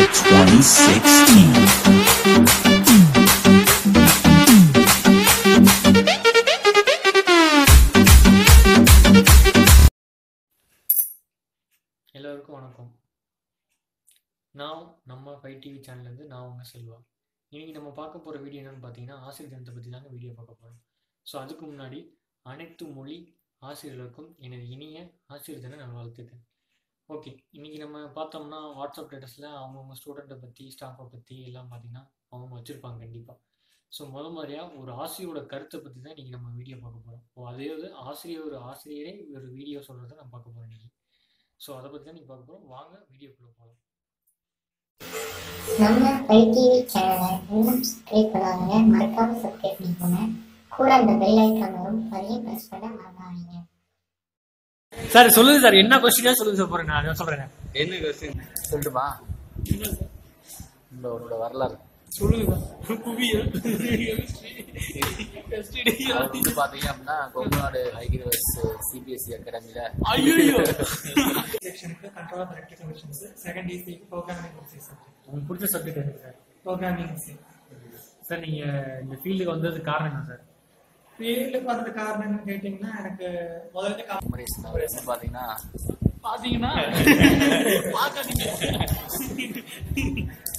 2016. எல்லோருக்கும் வணக்கம். நான் நம்ம ஃபைவ் டிவி சேனல்லேருந்து நான் உங்கள் செல்வா. இன்னைக்கு நம்ம பார்க்க போகிற வீடியோ என்னன்னு பார்த்தீங்கன்னா ஆசிரியர் தினத்தை பற்றி தாங்க வீடியோ பார்க்க போகிறோம் ஸோ அதுக்கு முன்னாடி அனைத்து மொழி ஆசிரியர்களுக்கும் எனது இனிய ஆசிரியர் தின நல்வாழ்த்துக்கள். ஓகே இன்னைக்கு நம்ம பார்த்தோம்னா வாட்ஸ்அப் ஸ்டேட்டஸில் அவங்கவுங்க ஸ்டூடெண்ட்டை பற்றி ஸ்டாஃபை பற்றி எல்லாம் பார்த்தீங்கன்னா அவங்க வச்சுருப்பாங்க கண்டிப்பாக ஸோ முத மாதிரியாக ஒரு ஆசிரியரோட கருத்தை பற்றி தான் இன்றைக்கி நம்ம வீடியோ பார்க்க போகிறோம் ஓ ஒரு ஆசிரியர் ஒரு ஆசிரியரே ஒரு வீடியோ சொல்கிறத நம்ம பார்க்க போகிறோம் இன்றைக்கி ஸோ அதை பற்றி தான் நீங்கள் பார்க்க போகிறோம் வாங்க வீடியோக்குள்ளே போகலாம் நம்ம பைடிவி சேனலை இன்னும் சப்ஸ்கிரைப் பண்ணாதவங்க மறக்காம சப்ஸ்கிரைப் பண்ணிக்கோங்க. கூட அந்த பெல் ஐக்கான் வரும். அதையும் ப்ரெஸ் பண்ண மறக்காதீங்க சார் சொல்லுங்க சார் என்ன கொஸ்டினா சொல்லுங்க சார் போறேன் நான் சொல்றேன் என்ன கொஸ்டின் சொல்லட்டுமா இந்த உன்னோட வரலாறு சொல்லுங்க புவியியல் வந்து பாத்தீங்க அப்படின்னா Kongunadu high growers CBSE machines second programming உங்களுக்கு பிடிச்ச சப்ஜெக்ட் சார் ப்ரோக்ராமிங் சார் நீங்க இந்த ஃபீல்டுக்கு வந்தது காரணம் என்ன சார் ஃபீல்டுக்கு வந்தது காரணம்னு கேட்டிங்கன்னா எனக்கு முதல்ல கம் பாத்தீங்கன்னா பாத்தீங்கன்னா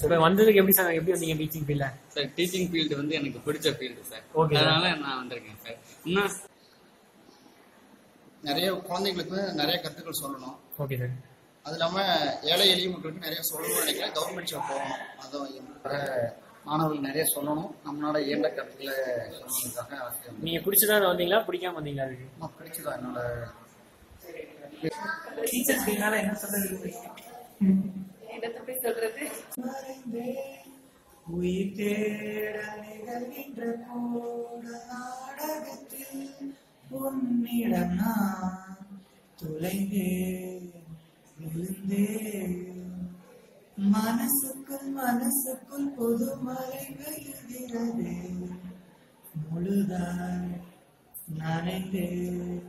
இப்போ வந்ததுக்கு எப்படி சார்? எப்படி வந்தீங்க டீச்சிங் ஃபீல்ட்ல சார் டீச்சிங் ஃபீல்டு வந்து எனக்கு பிடிச்ச ஃபீல்டு சார். Sir. அதனால நான் வந்திருக்கேன் சார். இன்னும் நிறைய குழந்தைங்களுக்கு நிறைய கருத்துக்கள் சொல்லணும். Okay sir. அது இல்லாம ஏழை எளிய மக்களுக்கு நிறைய சொல்லணும்னு நினைக்கிறேன். கவர்மெண்ட் ஜாப் போகணும். அதுவும் என்னோட மாணவர்கள் நிறைய சொல்லணும். நம்மளோட இயன்ற கருத்துக்களை சொல்லணுன்றதுக்காக ஆசை நீங்க பிடிச்சதா வந்தீங்களா? பிடிக்காம வந்தீங்களா நான் பிடிச்சதா என்னோட டீச்சர்ஸ் டேனால என்ன சொல்ல விரும்புறீங்க உயிர் தேட நிகழ்கின்ற கூட நாடகத்தில் உன்னிடம் நான் தொலைந்தேன் விழுந்தேன். மனசுக்குள் மனசுக்குள் புது மலை பெய்கிறது முழுதாய் நனைந்தேன்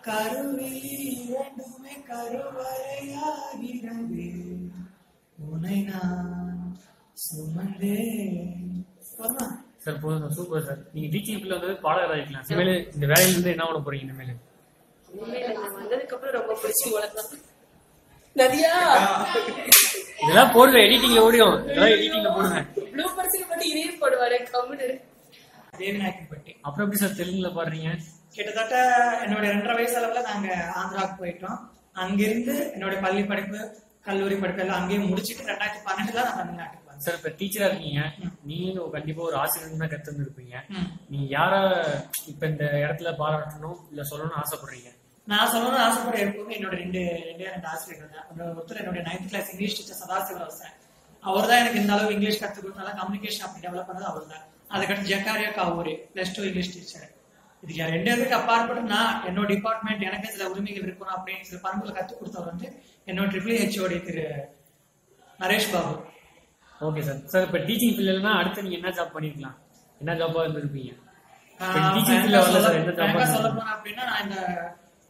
கருவில் இரண்டுமே கருவறையாகிறது. உன்னை நான் சுமந்தேன். போதுமா? சார் போதும் சார் சூப்பர் சார். நீங்க டீச்சிங் ஃபீல்ட்ல வந்து பாடகராக இருக்கலாம் இனிமேல் இந்த வேலையில இருந்து என்ன பண்ண போறீங்க இனிமேல்? நான் வந்ததுக்கு அப்புறம் ரொம்ப பிடிச்சி வளர்த்தான் நதியா? இதெல்லாம் போடுங்க எடிட்டிங்ல ஓடிடும். இதெல்லாம் எடிட்டிங்ல போடுங்க. ப்ளூ பர்சன் மட்டும் இதையும் போடுவாரு கம்முனு. தேவிநாயக்கன்பட்டி அப்புறம் எப்படி சார் தெலுங்குல பாடுறீங்க? கிட்டத்தட்ட என்னோட ரெண்டரை வயசு அளவுல நாங்க ஆந்திராவுக்கு போயிட்டோம். அங்கிருந்து என்னோட பள்ளி படிப்பு கல்லூரி படிப்பு எல்லாம் அங்கேயே முடிச்சிட்டு ரெண்டாயிரத்தி பன்னெண்டுல நான் தமிழ்நாட்டுக்கு வந்தேன். சார் இப்ப டீச்சரா இருக்கீங்க. நீங்களும் கண்டிப்பா ஒரு ஆசிரியர் தான் கத்து இருப்பீங்க. ம். நீங்க யார இப்ப இந்த இடத்துல பாராட்டணும் இல்ல சொல்லணும்னு ஆசைப்படுறீங்க? நான் சொல்லணும்னு ஆசைப்படுற எப்பவுமே என்னோட ரெண்டு ரெண்டே ரெண்டு ஆசிரியர்கள் தான். ஒருத்தர் என்னோட ninth class English teacher Sadasivarasan அவர் தான் எனக்கு இந்த அளவு இங்கிலீஷ் கற்றுக் கொடுத்தாலும் கம்யூனிகேஷன் அப்படி டெவலப் பண்ணது அவர் தான். அதுக்கடுத்து Zacharia Kavuri plus two English teacher இது என் ரெண்டு பேருக்கு அப்பாற்பட்டு நான் என்னோட டிபார்ட்மெண்ட் எனக்கு சில உரிமைகள் இருக்கணும் அப்படின்னு சில பண்புகளை கற்றுக் கொடுத்தவர் வந்து என்னோட ட்ரிபிள் ஹெச்ஓடி திரு Naresh Babu. Okay sir sir இப்ப டீச்சிங் ஃபீல்ட்லனா அடுத்து நீங்க என்ன ஜாப் பண்ணிருக்கலாம்? என்ன ஜாப்பா இருந்திருப்பீங்க? டீச்சிங் ஃபீல்ட்ல சார் சொல்ல ஜாப் போனா அப்படின்னா நான் இந்த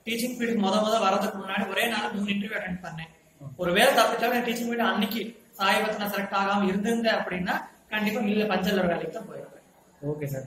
டீச்சிங் ஃபீல்டுக்கு முத முத வரதுக்கு முன்னாடி ஒரே நாள் மூணு இன்டர்வியூ அட்டென்ட் பண்ணேன். ஒருவேளை தப்பிச்சாலும் டீச்சிங் ஃபீல்டு அன்னைக்கு சாயபத்து நான் செலக்ட் ஆகாம இருந்திருந்தேன் அப்படின்னா கண்டிப்பா மில்ல பஞ்சலர் வேலைக்கு தான் போயிருப்பேன். Okay sir